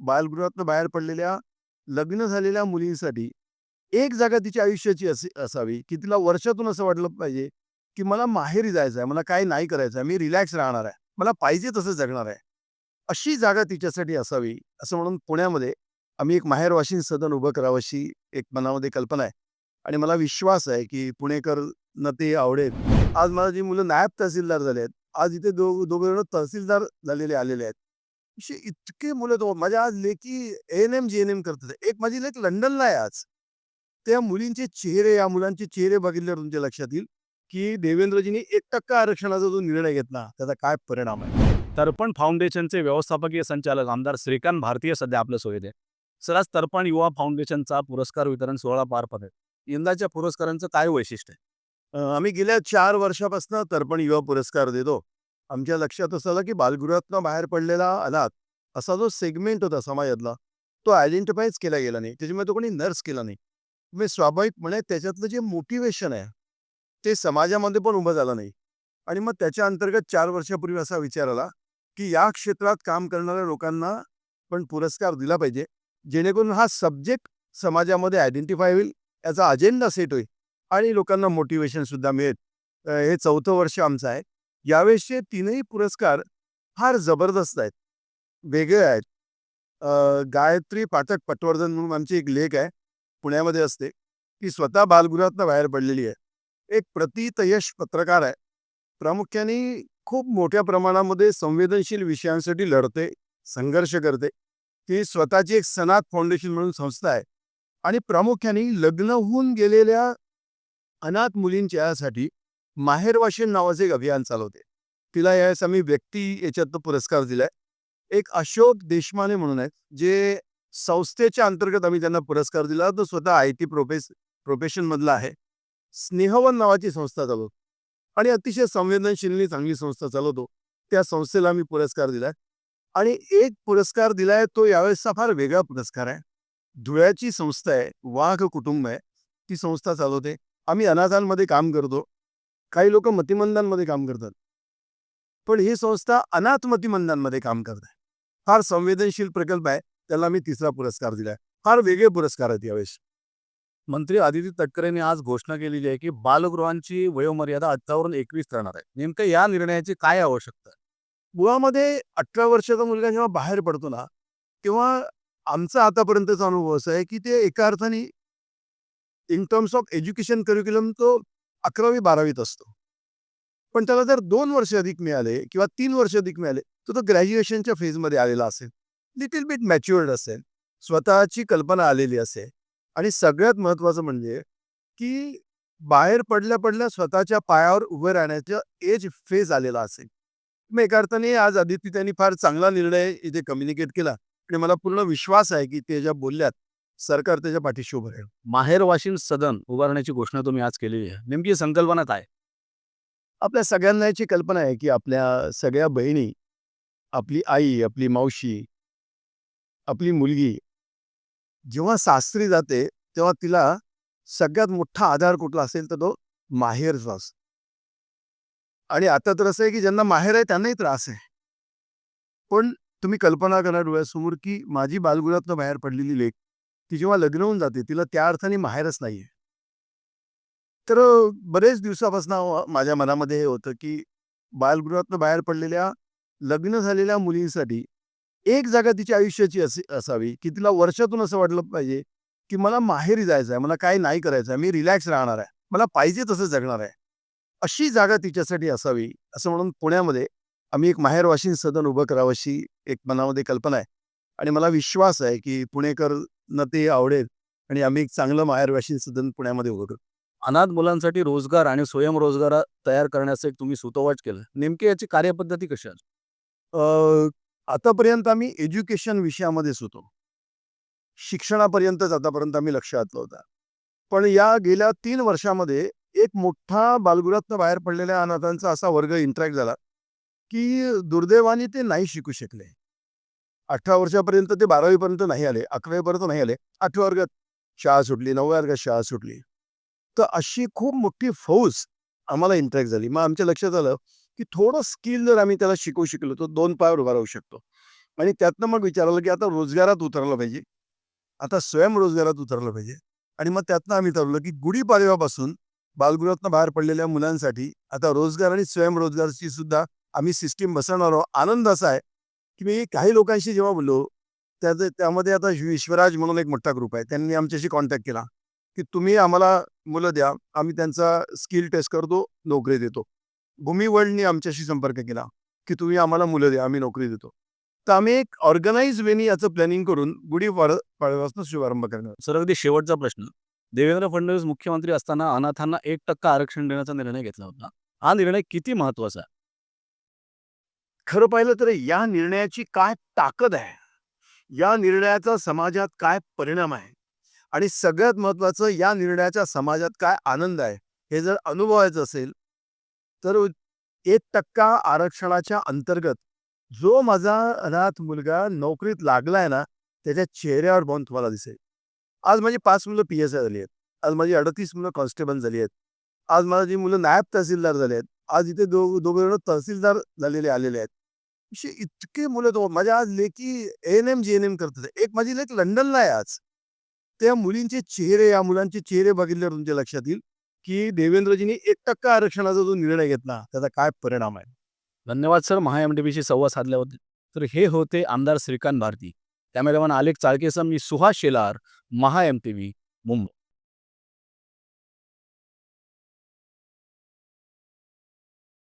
बालगृहातनं बाहेर पडलेल्या लग्न झालेल्या मुलींसाठी एक जागा तिच्या आयुष्याची असे असावी की तिला वर्षातून असं वाटलं पाहिजे की मला माहेरी जायचं आहे मला काही नाही करायचं आहे मी रिलॅक्स राहणार आहे मला पाहिजे तसं जगणार आहे. अशी जागा तिच्यासाठी असावी असं म्हणून पुण्यामध्ये आम्ही एक माहेरवाशीन सदन उभं करावं अशी एक मनामध्ये कल्पना आहे. आणि मला विश्वास आहे की पुणेकर न ते आवडेल. आज मला जी मुलं नायब तहसीलदार झाले आहेत आज इथे दो दोघं जण तहसीलदार झालेले आलेले आहेत असे इतके मुलं तो माझ्या आज लेकी N M G N M करतात एक माझी लेक लंडनला आहे आज. त्या मुलींचे चेहरे या मुलांचे चेहरे बघितल्यावर तुमच्या लक्षात येईल की देवेंद्रजींनी एक टक्का आरक्षणाचा जो निर्णय घेतला त्याचा काय परिणाम आहे? तर्पण फाउंडेशनचे व्यवस्थापकीय संचालक आमदार श्रीकांत भारतीय सध्या आपल्या सोयीत आहे सर आज तर्पण युवा फाउंडेशनचा पुरस्कार वितरण सोहळा पार पडेल. यंदाच्या पुरस्कारांचं काय वैशिष्ट्य आहे? आम्ही गेल्या चार वर्षापासून तर्पण युवा पुरस्कार देतो. आमच्या लक्षात असं आलं की बालगृहातनं बाहेर पडलेला अनाथ असा जो सेगमेंट होता समाजातला तो आयडेंटिफायच केला गेला नाही. त्याच्यामुळे तो कोणी नर्स केला नाही. मी स्वाभाविकपणे त्याच्यातलं जे मोटिवेशन आहे ते समाजामध्ये पण उभं झालं नाही. आणि मग त्याच्या अंतर्गत चार वर्षापूर्वी असा विचार आला की या क्षेत्रात काम करणाऱ्या लोकांना पण पुरस्कार दिला पाहिजे जेणेकरून हा सब्जेक्ट समाजामध्ये आयडेंटिफाय होईल याचा अजेंडा सेट होईल आणि लोकांना मोटिवेशन सुद्धा मिळेल हे चौथं वर्ष आमचं आहे. यावेळेसचे तीनही पुरस्कार फार जबरदस्त आहेत. वेगळे आहेत. गायत्री पाठक पटवर्धन म्हणून आमची एक लेख आहे पुण्यामध्ये असते ती स्वतः बालगृहातनं बाहेर पडलेली आहे. एक प्रतितयश पत्रकार आहे. प्रामुख्याने खूप मोठ्या प्रमाणामध्ये संवेदनशील विषयांसाठी लढते संघर्ष करते. ती स्वतःची एक सनात फाउंडेशन म्हणून संस्था आहे. आणि प्रामुख्याने लग्न होऊन गेलेल्या अनाथ मुलींच्यासाठी माहेरवाशीन नावाचे एक अभियान चालवते. तिला यावेळेस आम्ही व्यक्ती याच्यात पुरस्कार दिलाय. एक अशोक देशमाने म्हणून आहेत जे संस्थेच्या अंतर्गत आम्ही त्यांना पुरस्कार दिला तो स्वतः आय टी प्रोफेस प्रोफेशनमधला आहे. स्नेहवन नावाची संस्था चालवतो. आणि अतिशय संवेदनशील चांगली संस्था चालवतो. त्या संस्थेला आम्ही पुरस्कार दिलाय. आणि एक पुरस्कार दिलाय तो यावेळेसचा फार वेगळा पुरस्कार आहे. धुळ्याची संस्था आहे वाघ कुटुंब आहे. ती संस्था चालवते. आम्ही अनाथांमध्ये काम करतो. काही लोक मतिमंदांमध्ये काम करतात. पण ही संस्था अनाथ मतिमंदांमध्ये काम करत आहे. फार संवेदनशील प्रकल्प आहे. त्याला मी तिसरा पुरस्कार दिलाय. फार वेगळे पुरस्कार आहेत यावेळेस. मंत्री आदिती तटकरेंनी आज घोषणा केलेली आहे की बालगृहांची वयोमर्यादा अठरावरून एकवीस करणार आहे. नेमकं या निर्णयाची काय आवश्यकता आहे? मुळामध्ये अठरा वर्षाचा मुलगा जेव्हा बाहेर पडतो ना तेव्हा आमचा आतापर्यंतचा अनुभव असा आहे की ते एका अर्थाने in terms of education curriculum तो अकरावी बारावीत असतो. पण त्याला जर दोन वर्ष अधिक मिळाले किंवा तीन वर्ष अधिक मिळाले तर तो ग्रॅज्युएशनच्या फेजमध्ये आलेला असेल. लिटिल बिट मॅच्युअर्ड असेल. स्वतःची कल्पना आलेली असेल. आणि सगळ्यात महत्त्वाचं म्हणजे की बाहेर पडल्या पडल्या स्वतःच्या पायावर उभं राहण्याचा एज फेज आलेला असेल. मग एका अर्थाने आज आदित्य त्यांनी फार चांगला निर्णय इथे कम्युनिकेट केला. आणि मला पूर्ण विश्वास आहे की ते ज्या बोलल्यात सरकार त्याच्या पाठीशी उभं राहील. माहेर वाशिन सदन उभारण्याची घोषणा तुम्ही आज केलेली आहे. नेमकी संकल्पना काय आपल्या सगळ्यांना याची कल्पना आहे की आपल्या सगळ्या बहिणी आपली आई आपली मावशी आपली मुलगी जेव्हा सासरी जाते तेव्हा तिला सगळ्यात मोठा आधार कुठला असेल तर तो माहेरचा असतो आणि आता तर असं आहे की ज्यांना माहेर आहे त्यांनाही त्रास आहे. पण तुम्ही कल्पना करा डोळ्यासमोर की माझी बालगृहातनं बाहेर पडलेली लेख ती जेव्हा लग्न होऊन जाते तिला त्या अर्थाने माहेरच नाहीये. तर बरेच दिवसापासून माझ्या मनामध्ये हे होतं की बालगृहातनं बाहेर पडलेल्या लग्न झालेल्या मुलींसाठी एक जागा तिच्या आयुष्याची असे असावी की तिला वर्षातून असं वाटलं पाहिजे की मला माहेरी जायचं आहे मला काय नाही करायचं आहे मी रिलॅक्स राहणार आहे मला पाहिजे तसं जगणार आहे. अशी जागा तिच्यासाठी असावी असं म्हणून पुण्यामध्ये आम्ही एक माहेरवाशीन सदन उभं करावं अशी एक मनामध्ये कल्पना आहे. आणि मला विश्वास आहे की पुणेकर न ते आवडेल. आणि आम्ही एक चांगलं माहेरवाशीन सदन पुण्यामध्ये उभं करू अनाथ मुलांसाठी रोजगार आणि स्वयंरोजगार तयार करण्याचं एक तुम्ही सुतोवाच केलं. नेमकी याची कार्यपद्धती कशी आहे? अ, आतापर्यंत आम्ही एज्युकेशन विषयामध्येच होतो शिक्षणापर्यंतच आतापर्यंत आम्ही लक्ष घातलं होतं. पण या गेल्या तीन वर्षामध्ये एक मोठा बालगृहातनं बाहेर पडलेल्या अनाथांचा असा वर्ग इंटरॅक्ट झाला की दुर्दैवाने ते नाही शिकू शकले. अठरा वर्षापर्यंत ते बारावीपर्यंत नाही आले अकरावीपर्यंत नाही आले. आठव्या वर्गात शाळा सुटली नवव्या वर्गात शाळा सुटली. तर अशी खूप मोठी फौज आम्हाला इंटरॅक्ट झाली. मग आमच्या लक्षात आलं की थोडं स्किल जर आम्ही त्याला शिकवू शिकलो तर दोन पायावर उभा राहू शकतो. आणि त्यातनं मग विचारलं की आता रोजगारात उतरलं पाहिजे. आता स्वयंरोजगारात उतरलं पाहिजे. आणि मग त्यातनं आम्ही ठरवलं की गुढीपाडव्यापासून बालगृहातनं बाहेर पडलेल्या मुलांसाठी आता रोजगार आणि स्वयंरोजगारची सुद्धा आम्ही सिस्टीम बसवणार आहोत. आनंद असा आहे की मी काही लोकांशी जेव्हा बोललो त्याचं त्यामध्ये आता विश्वराज म्हणून एक मोठा ग्रुप आहे. त्यांनी आमच्याशी कॉन्टॅक्ट केला की तुम्ही आम्हाला मुलं द्या आम्ही त्यांचा स्किल टेस्ट करतो नोकरी देतो. भूमी वर्ल्डनी आमच्याशी संपर्क केला की तुम्ही आम्हाला मुलं द्या आम्ही नोकरी देतो. तर आम्ही एक ऑर्गनाईज वेनी याचं प्लॅनिंग करून गुढी पाडव्यापासून शुभारंभ करणार. सर अगदी शेवटचा प्रश्न. देवेंद्र फडणवीस मुख्यमंत्री असताना अनाथांना एक टक्का आरक्षण देण्याचा निर्णय घेतला होता. हा निर्णय किती महत्त्वाचा आहे? खरं पाहिलं तर या निर्णयाची काय ताकद आहे? या निर्णयाचा समाजात काय परिणाम आहे? आणि सगळ्यात महत्वाचं या निर्णयाचा समाजात काय आनंद आहे? हे जर अनुभवायचं असेल तर एक टक्का आरक्षणाच्या अंतर्गत जो माझा अनाथ मुलगा नोकरीत लागलाय ना त्याच्या चेहऱ्यावर पाहून तुम्हाला दिसेल. आज माझी पाच मुलं पी एस आय झाली आहेत. आज माझी अडतीस मुलं कॉन्स्टेबल झाली आहेत. आज माझी मुलं नायब तहसीलदार झाले आहेत. आज इथे दो दोघे जण तहसीलदार झालेले आलेले आहेत. अशी इतके मुलं तो माझ्या आज लेकी N M G N M करतात एक माझी लेक लंडनला आहे आज. त्या मुलींचे चेहरे या मुलांचे चेहरे बघितल्यावर तुमच्या लक्षात येईल की देवेंद्रजींनी एक टक्का आरक्षणाचा जो निर्णय घेतला त्याचा काय परिणाम आहे? धन्यवाद सर. महा एम डी बीशी संवाद साधल्याबद्दल. तर हे होते आमदार श्रीकांत भारती. कॅमेरामॅन आलेख चाळकेसह मी Suhas Shelar Maha M T V Mumbai.